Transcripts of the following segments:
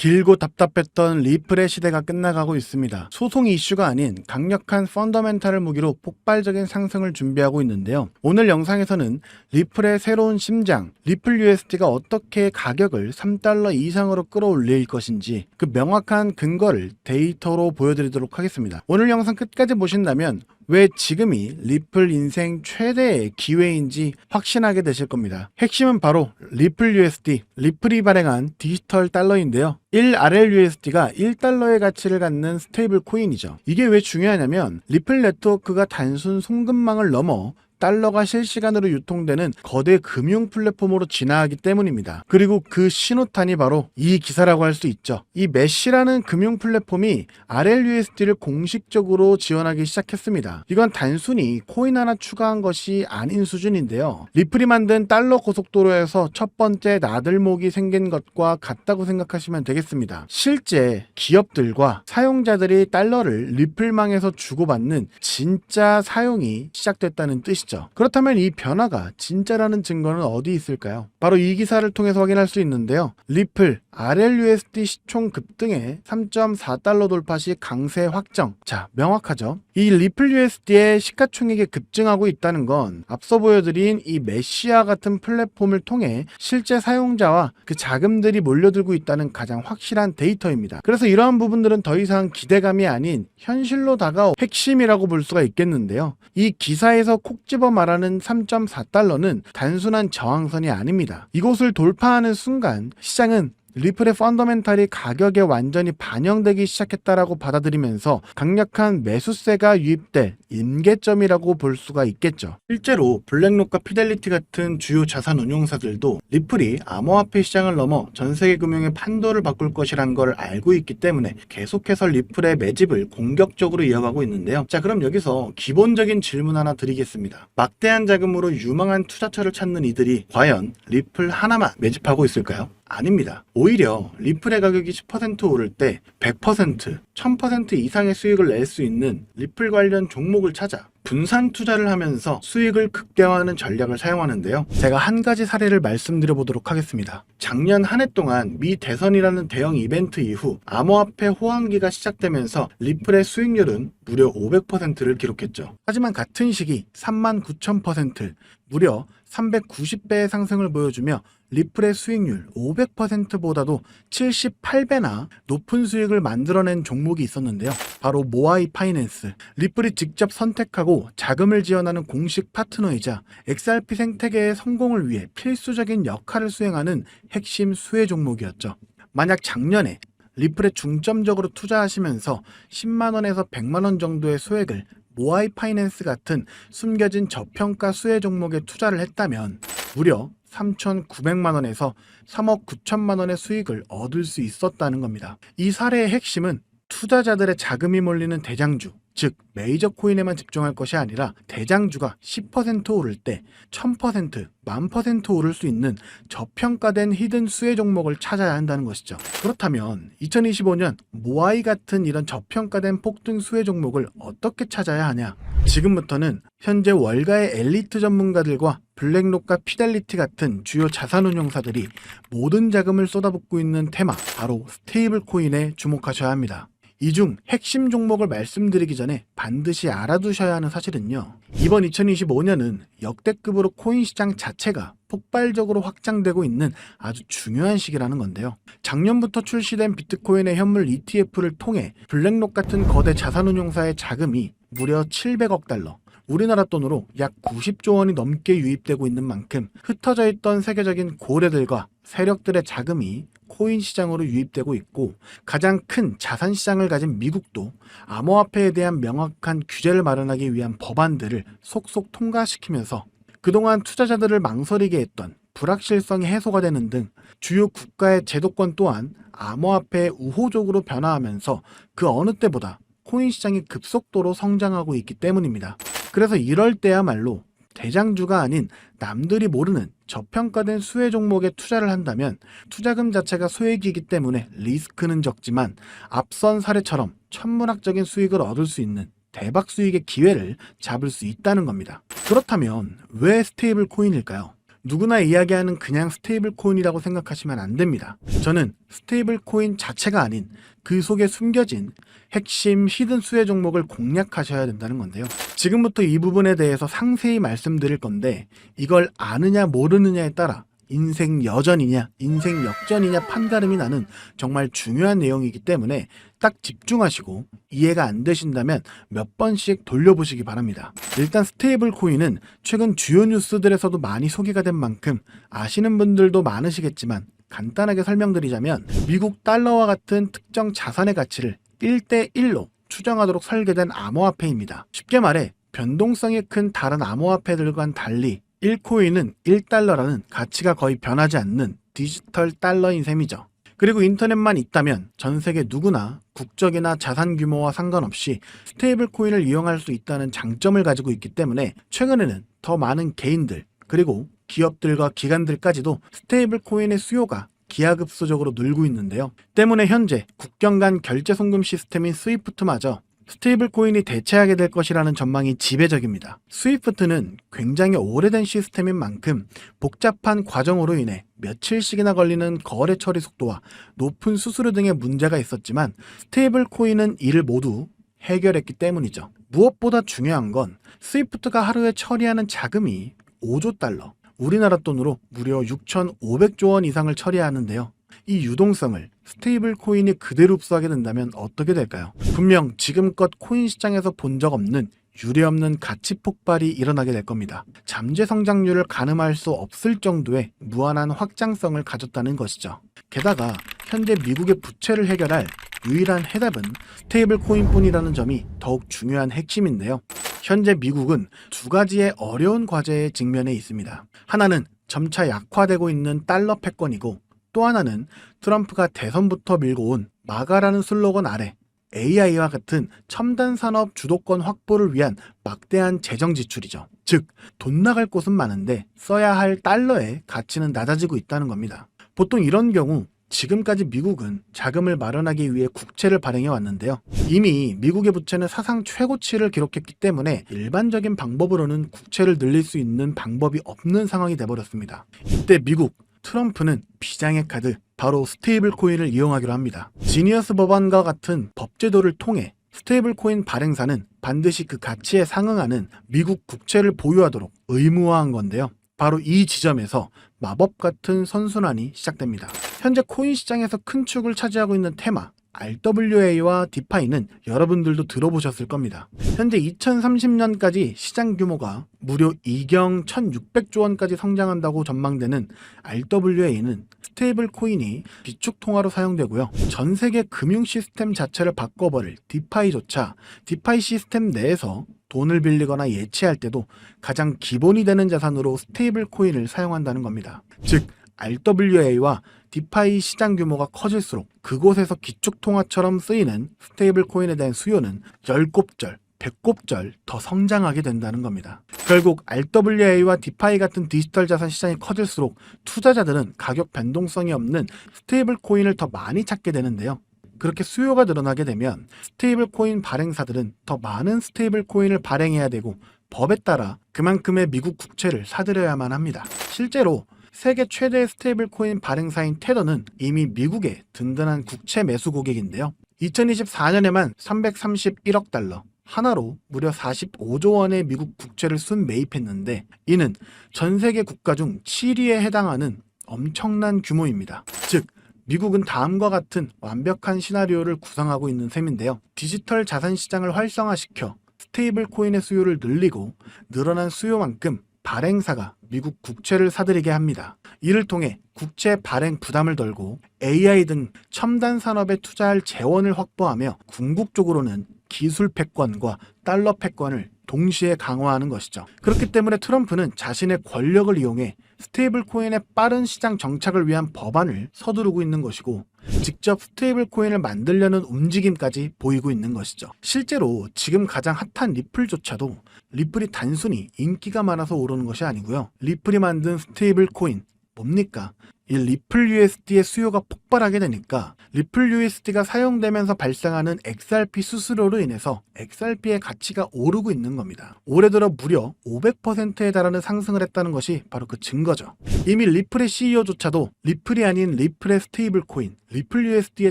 길고 답답했던 리플의 시대가 끝나가고 있습니다. 소송 이슈가 아닌 강력한 펀더멘탈을 무기로 폭발적인 상승을 준비하고 있는데요. 오늘 영상에서는 리플의 새로운 심장, 리플 USD가 어떻게 가격을 3달러 이상으로 끌어올릴 것인지 그 명확한 근거를 데이터로 보여드리도록 하겠습니다. 오늘 영상 끝까지 보신다면 왜 지금이 리플 인생 최대의 기회인지 확신하게 되실 겁니다. 핵심은 바로 리플 USD, 리플이 발행한 디지털 달러인데요. 1RLUSD가 1달러의 가치를 갖는 스테이블 코인이죠. 이게 왜 중요하냐면 리플 네트워크가 단순 송금망을 넘어 달러가 실시간으로 유통되는 거대 금융 플랫폼으로 진화하기 때문입니다. 그리고 그 신호탄이 바로 이 기사라고 할 수 있죠. 이 메시라는 금융 플랫폼이 RLUSD를 공식적으로 지원하기 시작했습니다. 이건 단순히 코인 하나 추가한 것이 아닌 수준인데요. 리플이 만든 달러 고속도로에서 첫 번째 나들목이 생긴 것과 같다고 생각하시면 되겠습니다. 실제 기업들과 사용자들이 달러를 리플망에서 주고받는 진짜 사용이 시작됐다는 뜻이죠. 그렇다면 이 변화가 진짜라는 증거는 어디 있을까요? 바로 이 기사를 통해서 확인할 수 있는데요. 리플, RLUSD 시총 급등에 3.4달러 돌파 시 강세 확정. 자, 명확하죠? 이 리플 USD의 시가총액이 급증하고 있다는 건 앞서 보여드린 이 메시아 같은 플랫폼을 통해 실제 사용자와 그 자금들이 몰려들고 있다는 가장 확실한 데이터입니다. 그래서 이러한 부분들은 더 이상 기대감이 아닌 현실로 다가온 핵심이라고 볼 수가 있겠는데요. 이 기사에서 콕 집어 말하는 3.4달러는 단순한 저항선이 아닙니다. 이곳을 돌파하는 순간 시장은 리플의 펀더멘탈이 가격에 완전히 반영되기 시작했다라고 받아들이면서 강력한 매수세가 유입될 임계점이라고 볼 수가 있겠죠. 실제로 블랙록과 피델리티 같은 주요 자산 운용사들도 리플이 암호화폐 시장을 넘어 전 세계 금융의 판도를 바꿀 것이란 걸 알고 있기 때문에 계속해서 리플의 매집을 공격적으로 이어가고 있는데요. 자, 그럼 여기서 기본적인 질문 하나 드리겠습니다. 막대한 자금으로 유망한 투자처를 찾는 이들이 과연 리플 하나만 매집하고 있을까요? 아닙니다. 오히려 리플의 가격이 10% 오를 때 100%, 1000% 이상의 수익을 낼 수 있는 리플 관련 종목을 찾아 분산 투자를 하면서 수익을 극대화하는 전략을 사용하는데요. 제가 한 가지 사례를 말씀드려 보도록 하겠습니다. 작년 한 해 동안 미 대선이라는 대형 이벤트 이후 암호화폐 호황기가 시작되면서 리플의 수익률은 무려 500%를 기록했죠. 하지만 같은 시기 39,000% 무려 390배의 상승을 보여주며 리플의 수익률 500%보다도 78배나 높은 수익을 만들어낸 종목이 있었는데요. 바로 모아이 파이낸스. 리플이 직접 선택하고 자금을 지원하는 공식 파트너이자 XRP 생태계의 성공을 위해 필수적인 역할을 수행하는 핵심 수혜 종목이었죠. 만약 작년에 리플에 중점적으로 투자하시면서 10만원에서 100만원 정도의 소액을 모아이 파이낸스 같은 숨겨진 저평가 수혜 종목에 투자를 했다면 무려 3,900만 원에서 3억 9천만 원의 수익을 얻을 수 있었다는 겁니다. 이 사례의 핵심은 투자자들의 자금이 몰리는 대장주, 즉 메이저 코인에만 집중할 것이 아니라 대장주가 10% 오를 때 1000%, 만퍼센트 오를 수 있는 저평가된 히든 수혜 종목을 찾아야 한다는 것이죠. 그렇다면 2025년 모아이 같은 이런 저평가된 폭등 수혜 종목을 어떻게 찾아야 하냐? 지금부터는 현재 월가의 엘리트 전문가들과 블랙록과 피델리티 같은 주요 자산운용사들이 모든 자금을 쏟아붓고 있는 테마 바로 스테이블 코인에 주목하셔야 합니다. 이 중 핵심 종목을 말씀드리기 전에 반드시 알아두셔야 하는 사실은요. 이번 2025년은 역대급으로 코인 시장 자체가 폭발적으로 확장되고 있는 아주 중요한 시기라는 건데요. 작년부터 출시된 비트코인의 현물 ETF를 통해 블랙록 같은 거대 자산운용사의 자금이 무려 700억 달러, 우리나라 돈으로 약 90조 원이 넘게 유입되고 있는 만큼 흩어져 있던 세계적인 고래들과 세력들의 자금이 코인 시장으로 유입되고 있고 가장 큰 자산 시장을 가진 미국도 암호화폐에 대한 명확한 규제를 마련하기 위한 법안들을 속속 통과시키면서 그동안 투자자들을 망설이게 했던 불확실성이 해소가 되는 등 주요 국가의 제도권 또한 암호화폐에 우호적으로 변화하면서 그 어느 때보다 코인 시장이 급속도로 성장하고 있기 때문입니다. 그래서 이럴 때야말로 대장주가 아닌 남들이 모르는 저평가된 수혜 종목에 투자를 한다면 투자금 자체가 소액이기 때문에 리스크는 적지만 앞선 사례처럼 천문학적인 수익을 얻을 수 있는 대박 수익의 기회를 잡을 수 있다는 겁니다. 그렇다면 왜 스테이블 코인일까요? 누구나 이야기하는 그냥 스테이블 코인이라고 생각하시면 안 됩니다. 저는 스테이블 코인 자체가 아닌 그 속에 숨겨진 핵심 히든 수혜 종목을 공략하셔야 된다는 건데요. 지금부터 이 부분에 대해서 상세히 말씀드릴 건데 이걸 아느냐 모르느냐에 따라 인생 여전이냐 인생 역전이냐 판가름이 나는 정말 중요한 내용이기 때문에 딱 집중하시고 이해가 안 되신다면 몇 번씩 돌려보시기 바랍니다. 일단 스테이블 코인은 최근 주요 뉴스들에서도 많이 소개가 된 만큼 아시는 분들도 많으시겠지만 간단하게 설명드리자면 미국 달러와 같은 특정 자산의 가치를 1대1로 추정하도록 설계된 암호화폐입니다. 쉽게 말해 변동성이 큰 다른 암호화폐들과는 달리 1코인은 1달러라는 가치가 거의 변하지 않는 디지털 달러인 셈이죠. 그리고 인터넷만 있다면 전 세계 누구나 국적이나 자산 규모와 상관없이 스테이블 코인을 이용할 수 있다는 장점을 가지고 있기 때문에 최근에는 더 많은 개인들 그리고 기업들과 기관들까지도 스테이블 코인의 수요가 기하급수적으로 늘고 있는데요. 때문에 현재 국경 간 결제 송금 시스템인 스위프트마저 스테이블 코인이 대체하게 될 것이라는 전망이 지배적입니다. 스위프트는 굉장히 오래된 시스템인 만큼 복잡한 과정으로 인해 며칠씩이나 걸리는 거래 처리 속도와 높은 수수료 등의 문제가 있었지만 스테이블 코인은 이를 모두 해결했기 때문이죠. 무엇보다 중요한 건 스위프트가 하루에 처리하는 자금이 5조 달러, 우리나라 돈으로 무려 6,500조 원 이상을 처리하는데요. 이 유동성을 스테이블 코인이 그대로 흡수하게 된다면 어떻게 될까요? 분명 지금껏 코인 시장에서 본 적 없는 유례없는 가치 폭발이 일어나게 될 겁니다. 잠재 성장률을 가늠할 수 없을 정도의 무한한 확장성을 가졌다는 것이죠. 게다가 현재 미국의 부채를 해결할 유일한 해답은 스테이블 코인뿐이라는 점이 더욱 중요한 핵심인데요. 현재 미국은 두 가지의 어려운 과제에 직면해 있습니다. 하나는 점차 약화되고 있는 달러 패권이고 또 하나는 트럼프가 대선부터 밀고 온 마가라는 슬로건 아래 AI와 같은 첨단 산업 주도권 확보를 위한 막대한 재정 지출이죠. 즉, 돈 나갈 곳은 많은데 써야 할 달러의 가치는 낮아지고 있다는 겁니다. 보통 이런 경우 지금까지 미국은 자금을 마련하기 위해 국채를 발행해 왔는데요. 이미 미국의 부채는 사상 최고치를 기록했기 때문에 일반적인 방법으로는 국채를 늘릴 수 있는 방법이 없는 상황이 돼버렸습니다. 이때 미국 트럼프는 비장의 카드 바로 스테이블 코인을 이용하기로 합니다. 지니어스 법안과 같은 법제도를 통해 스테이블 코인 발행사는 반드시 그 가치에 상응하는 미국 국채를 보유하도록 의무화한 건데요. 바로 이 지점에서 마법 같은 선순환이 시작됩니다. 현재 코인 시장에서 큰 축을 차지하고 있는 테마 RWA와 디파이는 여러분들도 들어보셨을 겁니다. 현재 2030년까지 시장 규모가 무려 2경 1600조 원까지 성장한다고 전망되는 RWA는 스테이블 코인이 비축 통화로 사용되고요. 전 세계 금융 시스템 자체를 바꿔버릴 디파이조차 디파이 시스템 내에서 돈을 빌리거나 예치할 때도 가장 기본이 되는 자산으로 스테이블 코인을 사용한다는 겁니다. 즉 RWA와 디파이 시장 규모가 커질수록 그곳에서 기축통화처럼 쓰이는 스테이블 코인에 대한 수요는 10곱절, 100곱절 더 성장하게 된다는 겁니다. 결국 RWA와 디파이 같은 디지털 자산 시장이 커질수록 투자자들은 가격 변동성이 없는 스테이블 코인을 더 많이 찾게 되는데요. 그렇게 수요가 늘어나게 되면 스테이블 코인 발행사들은 더 많은 스테이블 코인을 발행해야 되고 법에 따라 그만큼의 미국 국채를 사들여야만 합니다. 실제로 세계 최대 스테이블 코인 발행사인 테더는 이미 미국의 든든한 국채 매수 고객인데요. 2024년에만 331억 달러, 하나로 무려 45조 원의 미국 국채를 순 매입했는데 이는 전 세계 국가 중 7위에 해당하는 엄청난 규모입니다. 즉 미국은 다음과 같은 완벽한 시나리오를 구상하고 있는 셈인데요. 디지털 자산 시장을 활성화시켜 스테이블 코인의 수요를 늘리고 늘어난 수요만큼 발행사가 미국 국채를 사들이게 합니다. 이를 통해 국채 발행 부담을 덜고 AI 등 첨단 산업에 투자할 재원을 확보하며 궁극 적으로는 기술 패권과 달러 패권을 동시에 강화하는 것이죠. 그렇기 때문에 트럼프는 자신의 권력을 이용해 스테이블 코인의 빠른 시장 정착을 위한 법안을 서두르고 있는 것이고 직접 스테이블 코인을 만들려는 움직임까지 보이고 있는 것이죠. 실제로 지금 가장 핫한 리플조차도 리플이 단순히 인기가 많아서 오르는 것이 아니고요. 리플이 만든 스테이블 코인 뭡니까? 이 리플 USD의 수요가 폭발하게 되니까 리플 USD가 사용되면서 발생하는 XRP 수수료로 인해서 XRP의 가치가 오르고 있는 겁니다. 올해 들어 무려 500%에 달하는 상승을 했다는 것이 바로 그 증거죠. 이미 리플의 CEO조차도 리플이 아닌 리플의 스테이블 코인, 리플 USD에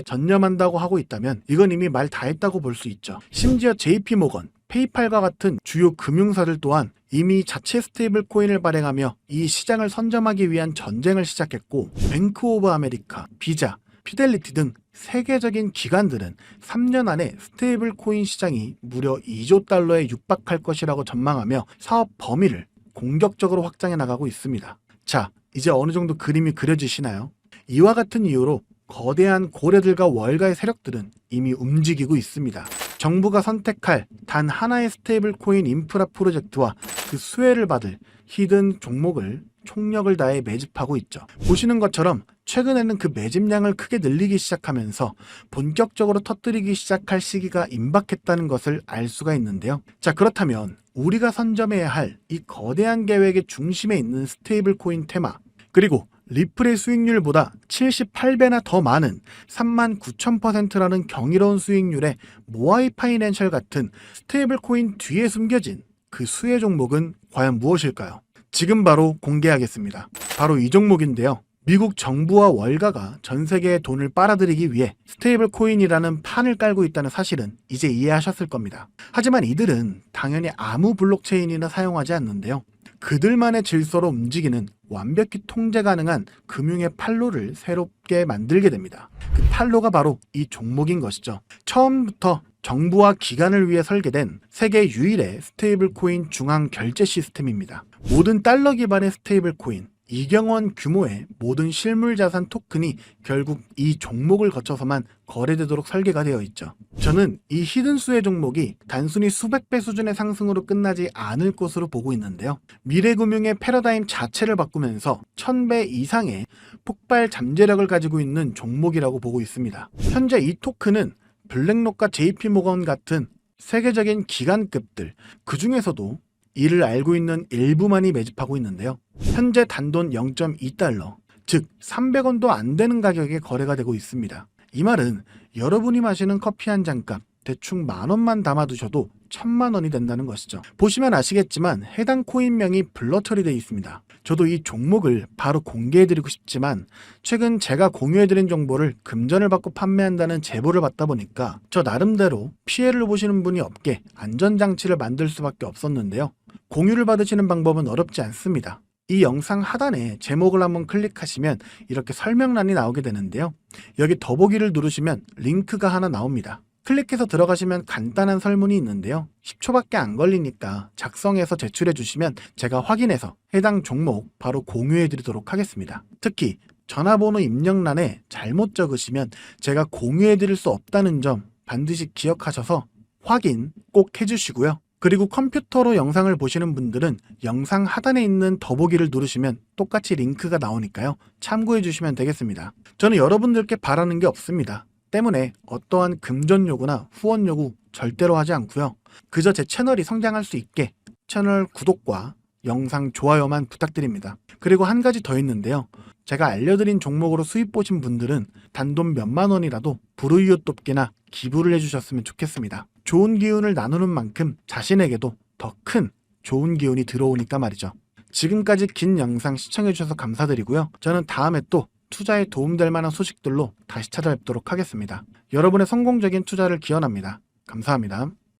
전념한다고 하고 있다면 이건 이미 말 다 했다고 볼 수 있죠. 심지어 JP 모건, 페이팔과 같은 주요 금융사들 또한 이미 자체 스테이블 코인을 발행하며 이 시장을 선점하기 위한 전쟁을 시작했고 뱅크 오브 아메리카, 비자, 피델리티 등 세계적인 기관들은 3년 안에 스테이블 코인 시장이 무려 2조 달러에 육박할 것이라고 전망하며 사업 범위를 공격적으로 확장해 나가고 있습니다. 자, 이제 어느 정도 그림이 그려지시나요? 이와 같은 이유로 거대한 고래들과 월가의 세력들은 이미 움직이고 있습니다. 정부가 선택할 단 하나의 스테이블 코인 인프라 프로젝트와 그 수혜를 받을 히든 종목을 총력을 다해 매집하고 있죠. 보시는 것처럼 최근에는 그 매집량을 크게 늘리기 시작하면서 본격적으로 터뜨리기 시작할 시기가 임박했다는 것을 알 수가 있는데요. 자, 그렇다면 우리가 선점해야 할 이 거대한 계획의 중심에 있는 스테이블 코인 테마, 그리고 리플의 수익률보다 78배나 더 많은 3만 9천퍼센트라는 경이로운 수익률의 모아이 파이낸셜 같은 스테이블 코인 뒤에 숨겨진 그 수혜 종목은 과연 무엇일까요? 지금 바로 공개하겠습니다. 바로 이 종목인데요. 미국 정부와 월가가 전 세계의 돈을 빨아들이기 위해 스테이블 코인이라는 판을 깔고 있다는 사실은 이제 이해하셨을 겁니다. 하지만 이들은 당연히 아무 블록체인이나 사용하지 않는데요. 그들만의 질서로 움직이는 완벽히 통제 가능한 금융의 판로를 새롭게 만들게 됩니다. 그 판로가 바로 이 종목인 것이죠. 처음부터 정부와 기관을 위해 설계된 세계 유일의 스테이블 코인 중앙 결제 시스템입니다. 모든 달러 기반의 스테이블 코인, 이경원 규모의 모든 실물 자산 토큰이 결국 이 종목을 거쳐서만 거래되도록 설계가 되어 있죠. 저는 이 히든 수혜 종목이 단순히 수백 배 수준의 상승으로 끝나지 않을 것으로 보고 있는데요. 미래 금융의 패러다임 자체를 바꾸면서 1000배 이상의 폭발 잠재력을 가지고 있는 종목이라고 보고 있습니다. 현재 이 토큰은 블랙록과 JP모건 같은 세계적인 기관급들 그 중에서도 이를 알고 있는 일부만이 매집하고 있는데요. 현재 단돈 0.2달러, 즉 300원도 안 되는 가격에 거래가 되고 있습니다. 이 말은 여러분이 마시는 커피 한 잔값 대충 만 원만 담아두셔도 천만 원이 된다는 것이죠. 보시면 아시겠지만 해당 코인명이 블러 처리 되어 있습니다. 저도 이 종목을 바로 공개해드리고 싶지만 최근 제가 공유해드린 정보를 금전을 받고 판매한다는 제보를 받다 보니까 저 나름대로 피해를 보시는 분이 없게 안전장치를 만들 수밖에 없었는데요. 공유를 받으시는 방법은 어렵지 않습니다. 이 영상 하단에 제목을 한번 클릭하시면 이렇게 설명란이 나오게 되는데요. 여기 더보기를 누르시면 링크가 하나 나옵니다. 클릭해서 들어가시면 간단한 설문이 있는데요. 10초밖에 안 걸리니까 작성해서 제출해 주시면 제가 확인해서 해당 종목 바로 공유해 드리도록 하겠습니다. 특히 전화번호 입력란에 잘못 적으시면 제가 공유해 드릴 수 없다는 점 반드시 기억하셔서 확인 꼭 해주시고요. 그리고 컴퓨터로 영상을 보시는 분들은 영상 하단에 있는 더보기를 누르시면 똑같이 링크가 나오니까요. 참고해 주시면 되겠습니다. 저는 여러분들께 바라는 게 없습니다. 때문에 어떠한 금전 요구나 후원 요구 절대로 하지 않고요. 그저 제 채널이 성장할 수 있게 채널 구독과 영상 좋아요만 부탁드립니다. 그리고 한 가지 더 있는데요. 제가 알려드린 종목으로 수입 보신 분들은 단돈 몇만 원이라도 불우이웃 돕기나 기부를 해주셨으면 좋겠습니다. 좋은 기운을 나누는 만큼 자신에게도 더 큰 좋은 기운이 들어오니까 말이죠. 지금까지 긴 영상 시청해주셔서 감사드리고요. 저는 다음에 또 투자에 도움될 만한 소식들로 다시 찾아뵙도록 하겠습니다. 여러분의 성공적인 투자를 기원합니다. 감사합니다.